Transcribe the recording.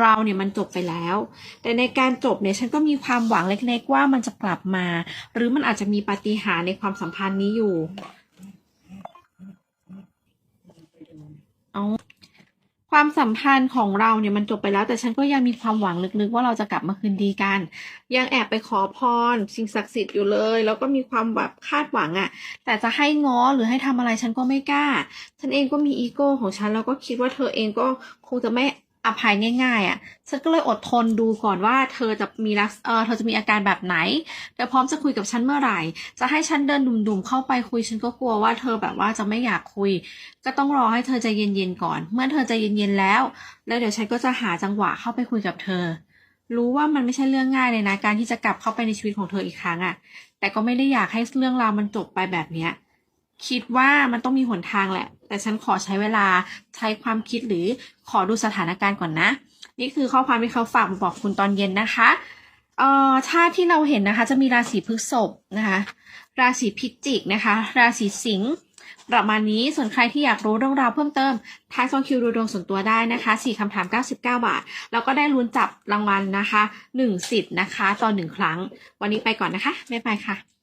เราเนี่ยมันจบไปแล้ว แต่ในการจบเนี่ยฉันก็มีความหวังเล็กๆว่ามันจะกลับมา หรือมันอาจจะมีปาฏิหาริย์ในความสัมพันธ์นี้อยู่ เอาความสัมพันธ์ของเราเนี่ยมันจบไปแล้ว แต่ฉันก็ยังมีความหวังลึกๆ ว่าเราจะกลับมาคืนดีกัน ยังแอบไปขอพรสิ่งศักดิ์สิทธิ์อยู่เลย แล้วก็มีความแบบคาดหวังอะ่ะ แต่จะให้ง้อหรือให้ทำอะไรฉันก็ไม่กล้า ฉันเองก็มีอีโก้ของฉันแล้วก็คิดว่าเธอเองก็คงจะไม่ อภัยง่ายๆอะ่ะ ฉันก็เลยอดทนดูก่อนว่าเธอจะมีลักเออเธอจะมีอาการแบบไหน เธอพร้อมจะคุยกับฉันเมื่อไหร่ จะให้ฉันเดินดุ่มๆเข้าไปคุย ฉันก็กลัวว่าเธอแบบว่าจะไม่อยากคุย ก็ต้องรอให้เธอใจเย็นๆก่อน เมื่อเธอใจเย็นๆแล้ว แล้วเดี๋ยวฉันก็จะหาจังหวะเข้าไปคุยกับเธอ รู้ว่ามันไม่ใช่เรื่องง่ายเลยนะ การที่จะกลับเข้าไปในชีวิตของเธออีกครั้งอะ่ะ แต่ก็ไม่ได้อยากให้เรื่องราวมันจบไปแบบเนี้ย คิดว่ามันต้องมีหนทางแหละ แต่ฉันขอใช้เวลาใช้ความคิดหรือขอดูสถานการณ์ก่อนนะ นี่คือข้อความที่เขาฝากมาบอกคุณตอนเย็นนะคะเอ่อถ้าที่เราเห็นนะคะจะมีราศีพฤษภนะคะ ราศีพิจิกนะคะ ราศีสิงห์ประมาณนี้ส่วนใครที่อยากรู้เรื่องราวเพิ่มเติมทักซองคิวดูดวงส่วนตัวได้นะคะ4คำถาม 99 บาท แล้วก็ได้ลุ้นจับรางวัลนะคะ 1 สิทธิ์นะคะ ต่อ 1 ครั้ง วันนี้ไปก่อนนะคะบ๊ายบายค่ะ